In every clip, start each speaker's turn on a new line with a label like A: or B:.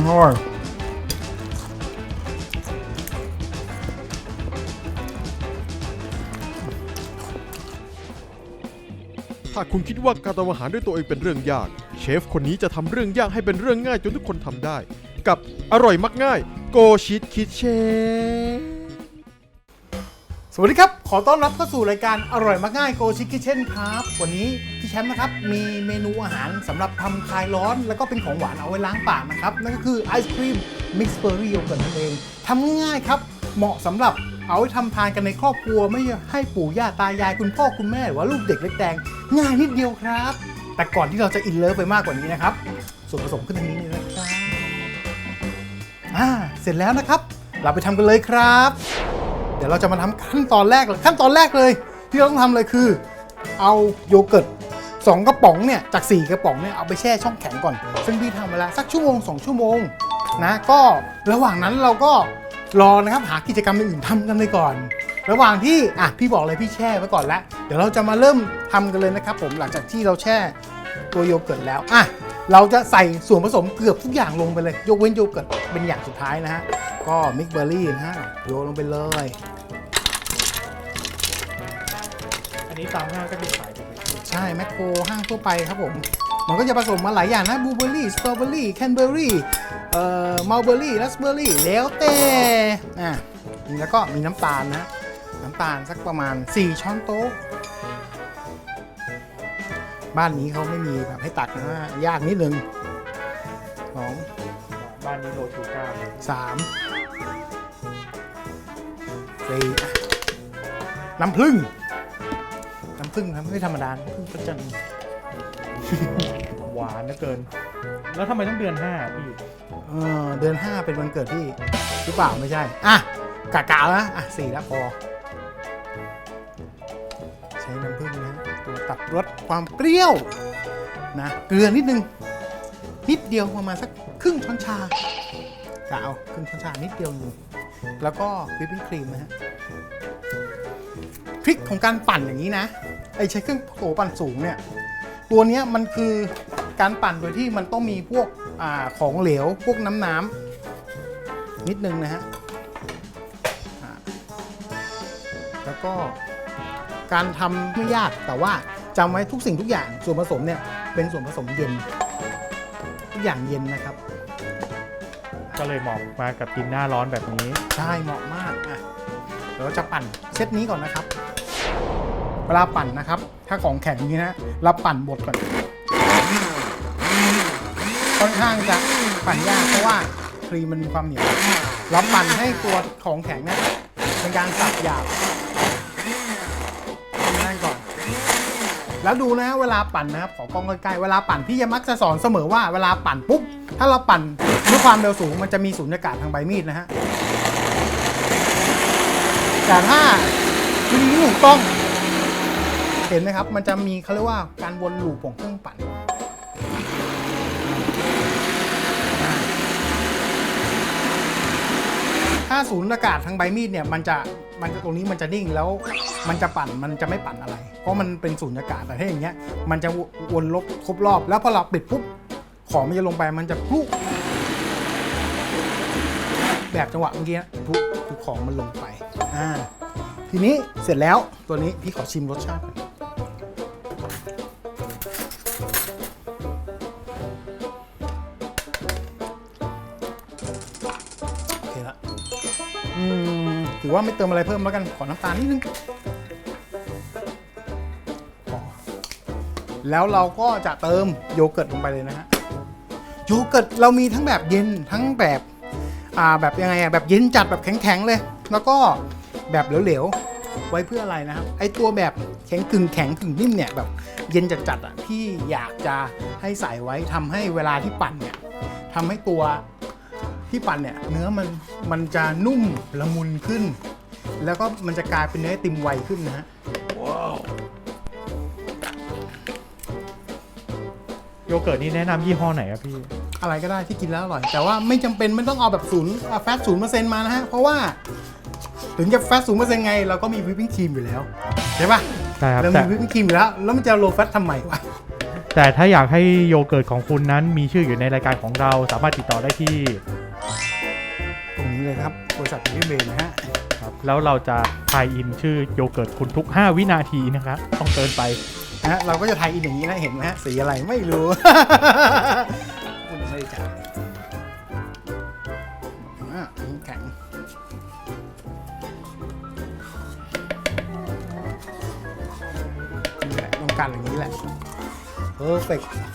A: อร่อย
B: ถ้าคุณคิดว่าการทำอาหารด้วยตัวเองเป็นเรื่องยาก เชฟคนนี้จะทำเรื่องยากให้เป็นเรื่องง่ายจนทุกคนทำได้ กับอร่อยมักง่าย โกชิตคิดเชฟ
A: สวัสดีครับ ขอต้อนรับเข้าสู่รายการอร่อยมากง่ายโกชิคิเช่นครับ วันนี้พี่แชมป์นะครับ มีเมนูอาหารสำหรับทำคลายร้อน แล้วก็เป็นของหวานเอาไว้ล้างปากนะครับ นั่นก็คือไอศครีมมิกซ์เบอร์รี่โยเกิร์ตนั่นเองทำง่ายๆครับ เหมาะสำหรับเอาไว้ทำทานกันในครอบครัว ไม่ให้ปู่ย่าตายายคุณพ่อคุณแม่หรือว่าลูกเด็กเล็กแดงง่ายนิดเดียวครับ แต่ก่อนที่เราจะอินเลิฟไปมากกว่านี้นะครับส่วนผสมขึ้นทางนี้เลยนะครับอ่าเสร็จแล้วนะครับ เราไปทำกันเลยครับ เดี๋ยวเราจะมาทำขั้นตอนแรกเลยขั้นตอนแรกเลย ที่เราต้องทำเลยคือ เอาโยเกิร์ตสองกระป๋องเนี่ยจาก 4 กระป๋องเนี่ยเอาไปแช่ช่องแข็งก่อน ซึ่งพี่ทำเวลาสักชั่วโมง 2 ชั่วโมงนะก็ระหว่างนั้นเราก็รอนะครับหากิจกรรมอื่นๆทำกันเลยก่อน ระหว่างที่อะพี่บอกเลยพี่แช่ไว้ก่อนแล้ว เดี๋ยวเราจะมาเริ่มทำกันเลยนะครับผมหลังจากที่เราแช่ตัวโยเกิร์ตแล้วอะ เราจะใส่ส่วนผสมเกือบทุกอย่างลงไปเลย ยกเว้นโยเกิร์ตเป็นอย่างสุดท้ายนะฮะ ก็มิกเบอร์รี่นะฮะโยนลงไปเลย
C: อันนี้ตามห้างก็มีขายถูกไหมพี่
A: ใช่แมคโครห้างทั่วไปครับผม มันก็จะผสมมาหลายอย่างนะบลูเบอร์รี่สตรอเบอร์รี่แคนเบอร์รี่เอ่อมัลเบอร์รี่ราสเบอร์รี่แล้วแต่อะแล้วก็มีน้ำตาลนะน้ำตาลสักประมาณ 4 ช้อนโต๊ะ บ้านนี้เขาไม่มีแบบให้ตักนะยากนิดนึงสอง
C: บ้านนี้โลชูก้า
A: สามสี่อะน้ำผึ้งน้ำผึ้งครับไม่ธรรมดาน้ำผึ้งประจัน
C: หวานเหลือเกิน แล้วทำไมต้องเดือนห้าพี่
A: เออเดือน5เป็นวันเกิดพี่หรือเปล่าไม่ใช่ อะกะกะนะอะสี่แล้วพอ รสความเปรี้ยวนะเกลือนิดนึง นิดเดียวประมาณสักครึ่งช้อนชากะเอาครึ่งช้อนชานิดเดียวอยู่แล้วก็วิปปิ้งครีมนะฮะทริคของการปั่นอย่างนี้นะไอใช้เครื่องโถปั่นสูงเนี่ยตัวนี้มันคือการปั่นโดยที่มันต้องมีพวกอของเหลวพวกน้ำน้ำนิดนึงนะฮะแล้วก็การทำไม่ยากแต่ว่า จำไว้ทุกสิ่งทุกอย่างส่วนผสมเนี่ยเป็นส่วนผสมเย็น ทุกอย่างเย็นนะครับ
C: ก็เลยเหมาะมากับกินหน้าร้อนแบบนี้
A: ใช่เหมาะมากอะเดี๋ยวเราจะปั่นเซตนี้ก่อนนะครับเวลาปั่นนะครับ ถ้าของแข็งอย่างนี้นะเราปั่นบดก่อน ค่อนข้างจะปั่นยากเพราะว่าครีมมันมีความเหนียวเราปั่นให้ตัวของแข็งเนี่ยเป็นการสับหยาบนั่นก่อน แล้วดูนะเวลาปั่นนะครับขอกล้องใกล้ๆเวลาปั่นพี่ยมักจะสอนเสมอว่าเวลาปั่นปุ๊บถ้าเราปั่นด้วยความเร็วสูงมันจะมีสูญญากาศทางใบมีดนะฮะแต่ถ้าวิธีที่ถูกต้อง เห็นไหมครับ มันจะมีเขาเรียกว่าการวนลูปของเครื่องปั่น ถ้าศูนย์อากาศทางใบมีดเนี่ยมันจะมันจะตรงนี้มันจะนิ่งแล้วมันจะปั่นมันจะไม่ปั่นอะไร เพราะมันเป็นศูนย์อากาศแต่ถ้าอย่างเงี้ยมันจะวนลบครบรอบ แล้วพอเราปิดปุ๊บของมันจะลงไปมันจะพลุแบบจังหวะเมื่อกี้พลุคือของมันลงไปอ่าทีนี้เสร็จแล้วตัวนี้พี่ขอชิมรสชาติก่อน ถือว่าไม่เติมอะไรเพิ่มแล้วกัน ขอน้ำตาลนิดนึงแล้วเราก็จะเติมโยเกิร์ตลงไปเลยนะฮะ โยเกิร์ตเรามีทั้งแบบเย็นทั้งแบบอ่าแบบยังไงอะแบบเย็นจัดแบบแข็งๆเลย แล้วก็แบบเหลวๆไว้เพื่ออะไรนะครับ ไอตัวแบบแข็งกึ่งแข็งกึ่งนิ่มเนี่ยแบบเย็นจัดๆอะพี่อยากจะให้ใส่ไว้ทำให้เวลาที่ปั่นเนี่ยทำให้ตัว ที่ปั่นเนี่ยเนื้อมันมันจะนุ่มละมุนขึ้น แล้วก็มันจะกลายเป็นเนื้อไอติมไวขึ้นนะฮะ
C: โยเกิร์ตนี่แนะนำยี่ห้อไหนครับพี่
A: อะไรก็ได้ที่กินแล้วอร่อย แต่ว่าไม่จำเป็นไม่ต้องเอาแบบศูนย์อะแฟตศูนย์เปอร์เซ็นต์มานะฮะ เพราะว่า ถึงจะแฟตศูนย์เปอร์เซ็นต์ไง เราก็มีวิปปิ้งครีมอยู่แล้ว ใช่ปะ
C: ใช่ครับ
A: เรา
C: แต่
A: มีวิปปิ้งครีมอยู่แล้ว แล้วมันจะโลแฟตทำไมวะ
C: แต่ถ้าอยากให้โยเกิร์ตของคุณนั้นมีชื่ออยู่ในรายการของเราสามารถติดต่อได้ที่
A: ตรงนี้ เลยครับบริษัทพี่เบนนะฮะ
C: ครับแล้วเราจะทายอินชื่อโยเกิร์ตคุณทุก 5 วินาทีนะครับต้องเตินไป
A: นะฮะเราก็จะทายอินอย่างนี้นะเห็นไหมฮะสีอะไรไม่รู้ คุณไม่ได้จ่ายอะอันนี้แข็งนี่แหละต้องการอย่างนี้แหละเพอร์เฟกก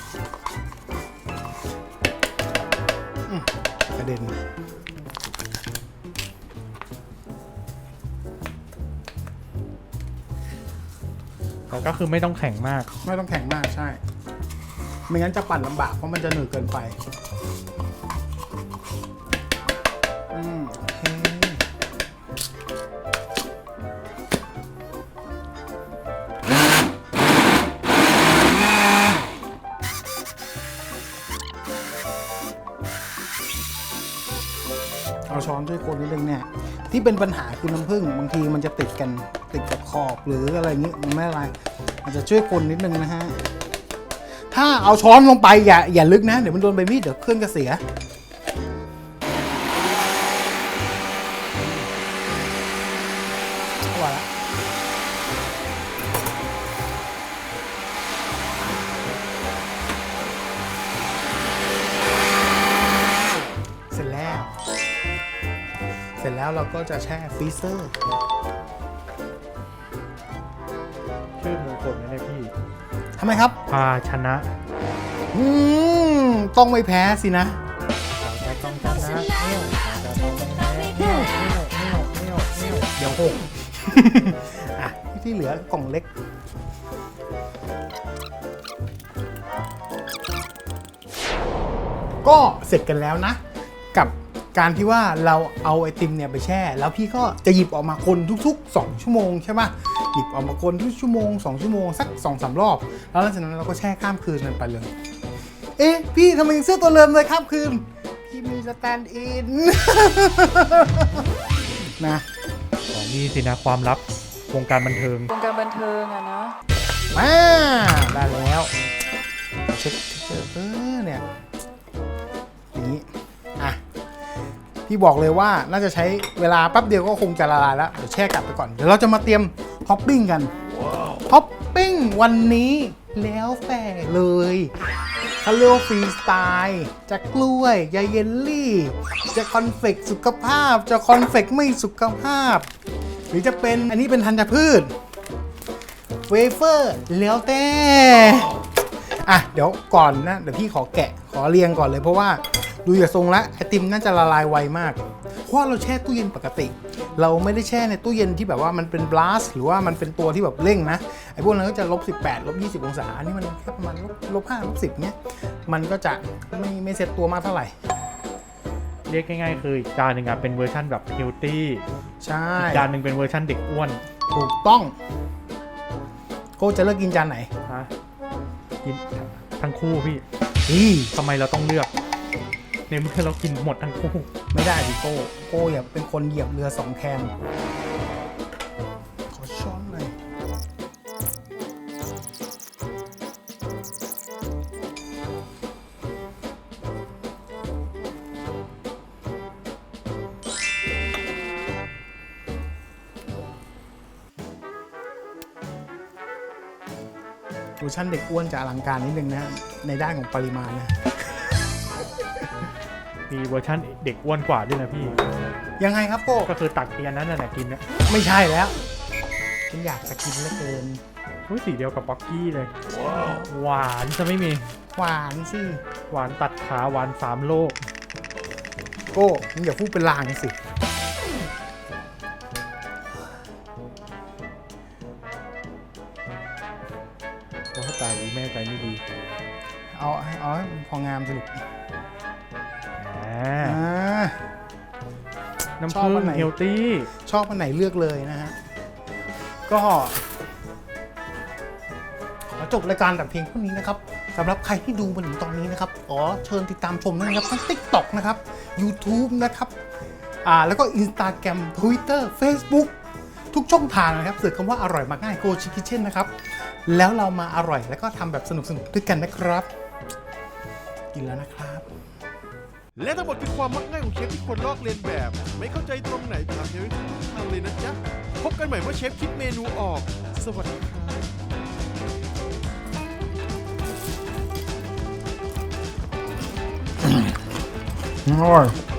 C: ก็คือไม่ต้องแข็งมาก
A: ไม่ต้องแข็งมากใช่ ไม่งั้นจะปั่นลำบากเพราะมันจะหนืดเกินไปอืมโอเคเอาช้อนช่วยคนนิดนึงเนี่ย ที่เป็นปัญหาคือน้ำผึ้งบางทีมันจะติดกันติดกับขอบหรืออะไรอย่างนี้มันไม่อะไรอาจจะช่วยคนนิดนึงนะฮะถ้าเอาช้อนลงไปอย่าอย่าลึกนะ เดี๋ยวมันโดนใบมีดเดี๋ยวเครื่องจะเสีย ก็จะแช่ฟรีเซอร์
C: ชื่อมงคลนะเนี่ยพี่
A: ทำไมครับ
C: ภาชนะ
A: อืม ต้องไม่แพ้สินะ
C: เราจะต้องชนะเนี่ยเราจะต้องชนะเนี่ยเนี่ยเนี่ยเนี่ยเนี่ย
A: เดี๋ยวหกอะที่เหลือกล่องเล็ก ก็เสร็จกันแล้วนะ กับ การที่ว่าเราเอาไอติมเนี่ยไปแช่ แล้วพี่ก็จะหยิบออกมาคนทุก ๆ 2 ชั่วโมงใช่ปะหยิบออกมาคนทุกชั่วโมง 2 ชั่วโมง สัก2อสารอบ แล้วหลังจากนั้นเราก็แช่ข้ามคืนมันไปเลย เอ๊ะ พี่ทำไมยังเสื้อตัวเดิมเลยข้ามคืน พี่มีสแตนด์อิน นะ
C: ของนี่สินะความลับวงการบันเทิง
D: วงการบันเทิงอะเนาะ
A: มาได้แล้ว เช็คเช็คเออเนี่ยอย่างนี้ อะพี่บอกเลยว่าน่าจะใช้เวลาแป๊บเดียวก็คงจะละลายแล้วเดี๋ยวแช่กลับไปก่อน เดี๋ยวเราจะมาเตรียมท็อปปิ้งกันท็อปปิ้งวันนี้แล้วแต่เลยเขาเรียกว่าฟรีสไตล์จะกล้วยจะเยลลี่ จะคอนเฟกสุขภาพ จะคอนเฟกไม่สุขภาพ หรือจะเป็นอันนี้เป็นธัญพืชเวเฟอร์แล้วแต่อะเดี๋ยวก่อนนะ เดี๋ยวพี่ขอแกะขอเรียงก่อนเลยเพราะว่า ดูจากทรงแล้วไอติมน่าจะละลายไวมาก เพราะว่าเราแช่ตู้เย็นปกติ เราไม่ได้แช่ในตู้เย็นที่แบบว่ามันเป็นบลัสหรือว่ามันเป็นตัวที่แบบเร่งนะไอพวกนั้นก็จะลบ18ลบ20 องศาอันนี้มันแค่ประมาณลบลบ5ลบ10เนี้ยมันก็จะไม่ไม่เซ็ตตัวมากเท่าไหร่
C: เรียกง่ายๆ คืออีกจานหนึ่งอะเป็นเวอร์ชั่นแบบเฮลตี้
A: ใช่
C: อีกจานหนึ่งเป็นเวอร์ชั่นเด็กอ้วน
A: ถูกต้องโก้จะเลือกกินจานไหน
C: นะกินทั้งคู่พี่
A: อี
C: ทำไมเราต้องเลือก ในเมื่อเรากินหมดทั้งคู่
A: ไม่ได้ดิโก้โก้อย่าเป็นคนเหยียบเรือสองแคมขอช้อนหน่อยเวอร์ชันเด็กอ้วนจะอลังการนิดนึงนะในด้านของปริมาณนะ
C: มีเวอร์ชั่นเด็กอ้วนกว่าด้วยนะพี่
A: ยังไงครับโก้
C: ก็คือตักเตียนนั้นน่ะกินนะ
A: ไม่ใช่แล้วฉันอยากจะกินเหลือเกิน
C: อุ้ยสีเดียวกับบ็อกกี้เลย หวานจะไม่มี
A: หวานสิ
C: หวานตัดขาหวานสามโลก
A: โก้มึงอย่าพูดเป็นลางสิ
C: โอ้ตายอีแม่ใจไม่ดี
A: เอาให้เอาให้พองามสนุก
C: อ่า
A: อ่า
C: น้ำ
A: ชอบ
C: ผึ้
A: อัน
C: ง
A: ไหน
C: เฮลตี้
A: ชอบอันไหนเลือกเลยนะฮะ ก็ขอจบรายการแต่เพียงเท่านี้นะครับสำหรับใครที่ดูมาถึงตอนนี้นะครับขอเชิญติดตามชมด้วยนะครับทั้ง TikTok นะครับ YouTube นะครับอ่าแล้วก็ Instagram Twitter Facebook ทุกช่องทางนะครับเสิร์ชคำว่าอร่อยมากง่ายโกชิคิเช่นนะครับ แล้วเรามาอร่อยแล้วก็ทำแบบสนุกๆด้วยกันนะครับ กินแล้วนะครับ
B: และทั้งหมดคือความมักง่ายของเชฟที่คนลอกเลียนแบบ ไม่เข้าใจตรงไหนถามเชฟทุกทางเลยนะจ๊ะ พบกันใหม่เมื่อเชฟคิดเมนูออก สวัสดีครับ
A: อร่อย